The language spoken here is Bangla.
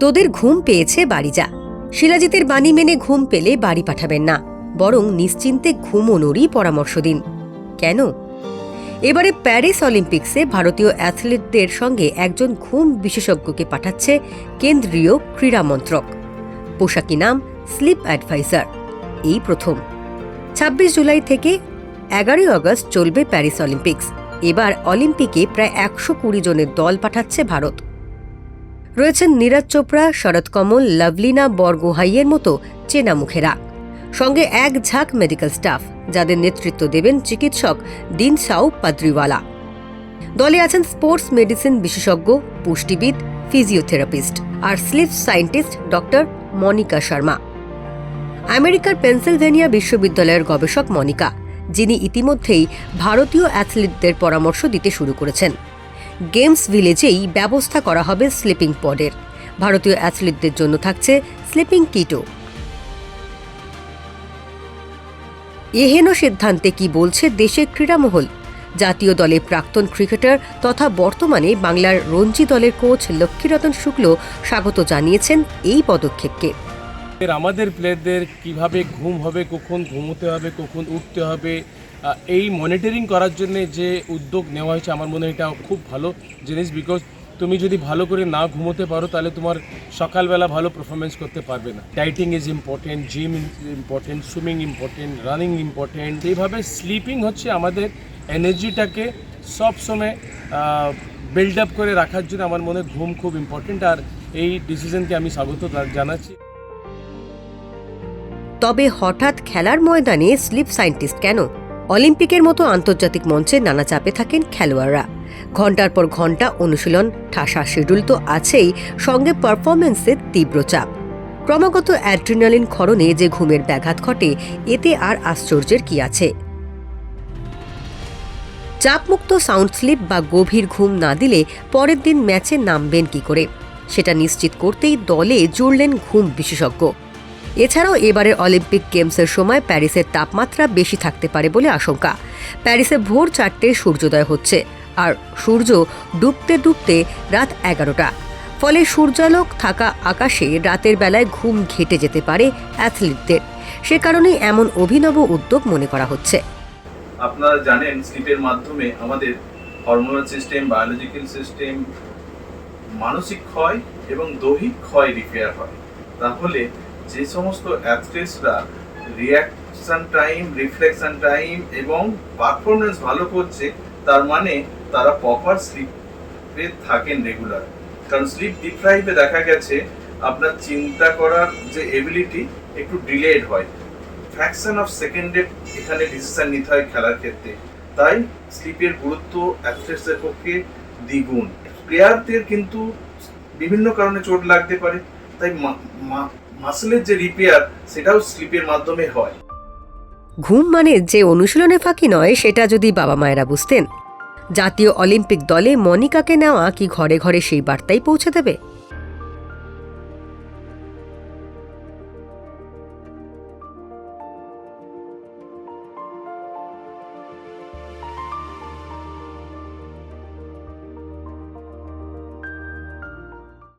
তোদের ঘুম পেয়েছে, বাড়ি যা। শিলাজিতের বাণী মেনে ঘুম পেলে বাড়ি পাঠাবেন না, বরং নিশ্চিন্তে ঘুমোনোরই পরামর্শ দিন। কেন? এবারে প্যারিস অলিম্পিক্সে ভারতীয় অ্যাথলিটদের সঙ্গে একজন ঘুম বিশেষজ্ঞকে পাঠাচ্ছে কেন্দ্রীয় ক্রীড়া মন্ত্রক। পোশাকি নাম স্লিপ অ্যাডভাইজার। এই প্রথম। ছাব্বিশ জুলাই থেকে এগারোই আগস্ট চলবে প্যারিস অলিম্পিক্স। এবার অলিম্পিকে প্রায় একশো কুড়ি জনের দল পাঠাচ্ছে ভারত। রয়েছেন নীরাজ চোপড়া, শরৎ কমল, লাভলিনা বরগোহাইয়ের মতো চেনা মুখেরা সঙ্গে এক ঝাঁক মেডিকেল স্টাফ যাদের নেতৃত্ব দেবেন চিকিৎসক দিন সাউ পাদ্রিওয়ালা। দলে আছেন স্পোর্টস মেডিসিন বিশেষজ্ঞ, পুষ্টিবিদ ফিজিওথেরাপিস্ট আর sleep scientist doctor Monica Sharma. আমেরিকার পেনসিলভেনিয়া বিশ্ববিদ্যালয়ের গবেষক মনিকা, যিনি ইতিমধ্যেই ভারতীয় অ্যাথলিটদের পরামর্শ দিতে শুরু করেছেন। গেমস ভিলেজেই ব্যবস্থা করা হবে স্লিপিং পডের ভারতীয় অ্যাথলিটদের জন্য থাকছে স্লিপিং কিটও। এহেন সিদ্ধান্তে কি বলছে দেশের ক্রীড়ামহল? জাতীয় দলের প্রাক্তন ক্রিকেটার তথা বর্তমানে বাংলার রঞ্জি দলের কোচ লক্ষ্মীরতন শুক্ল স্বাগত জানিয়েছেন এই পদক্ষেপকে। এর আমাদের প্লেয়ারদের কীভাবে ঘুম হবে, কখন ঘুমোতে হবে, কখন উঠতে হবে এই মনিটরিং করার জন্য যে উদ্যোগ নেওয়া হয়েছে, আমার মনে হয় এটা খুব ভালো জিনিস বিকজ তুমি যদি ভালো করে না ঘুমোতে পারো, তাহলে তোমার সকালবেলা ভালো পারফরমেন্স করতে পারবে না। Dieting is important gym important swimming important running important এইভাবে স্লিপিং হচ্ছে আমাদের এনার্জিটাকে সবসময় বিল্ড আপ করে রাখার জন্য আমার মনে ঘুম খুব ইম্পর্টেন্ট আর এই ডিসিশনকে আমি স্বাগত জানাচ্ছি। তবে হঠাৎ খেলার ময়দানে স্লিপ সায়েন্টিস্ট কেন? অলিম্পিকের মতো আন্তর্জাতিক মঞ্চে নানা চাপে থাকেন খেলোয়াড়রা। ঘণ্টার পর ঘণ্টা অনুশীলন, ঠাসা শিডিউল তো আছেই, সঙ্গে পারফরমেন্সের তীব্র চাপ। ক্রমাগত অ্যাড্রিনালিন ক্ষরণে যে ঘুমের ব্যাঘাত ঘটে, এতে আর আশ্চর্যের কি আছে? চাপমুক্ত সাউন্ড স্লিপ বা গভীর ঘুম না দিলে পরের দিন ম্যাচে নামবেন কি করে? সেটা নিশ্চিত করতেই দলে জুড়লেন ঘুম বিশেষজ্ঞ। এছাড়াও এবারের অলিম্পিক গেমসের সময় প্যারিসের তাপমাত্রা বেশি থাকতে পারে বলে আশঙ্কা। প্যারিসে ভোর চারটে সূর্যোদয় হচ্ছে আর সূর্য ডুবতে ডুবতে রাত এগারোটা। ফলে সূর্যালোক থাকা আকাশে রাতের বেলায় ঘুম ঘেটে যেতে পারে অ্যাথলিটদের। সে কারণেই এমন অভিনব উদ্যোগ মনে করা হচ্ছে। আপনারা জানেন, স্লিপের মাধ্যমে আমাদের হরমোনাল সিস্টেম, বায়োলজিক্যাল সিস্টেম, মানসিক ক্ষয় এবং দৈহিক ক্ষয় রিপেয়ার হয়। তাহলে যে সমস্ত অ্যাথলেটসরা রিয়াকশন টাইম রিফ্লেকশন টাইম এবং পারফরমেন্স ভালো করছে, তার মানে তারা প্রপার স্লিপে থাকেন রেগুলার কারণ স্লিপ ডিপ্রাইভে দেখা গেছে, আপনার চিন্তা করার যে এবিলিটি একটু ডিলেড হয়। ফ্র্যাকশন অফ সেকেন্ডে এখানে ডিসিশন নিতে হয় খেলার ক্ষেত্রে। তাই স্লিপের গুরুত্ব অ্যাথলেটসদের পক্ষে দ্বিগুণ। প্লেয়ারদের কিন্তু বিভিন্ন কারণে চোট লাগতে পারে। তাই যে রিপেয়ার সেটাও স্লিপের মাধ্যমে হয়। ঘুম মানে যে অনুশীলনে ফাঁকি নয়, সেটা যদি বাবা মায়েরা বুঝতেন। জাতীয় অলিম্পিক দলে মনিকাকে নেওয়া কি ঘরে ঘরে সেই বার্তাই পৌঁছে দেবে?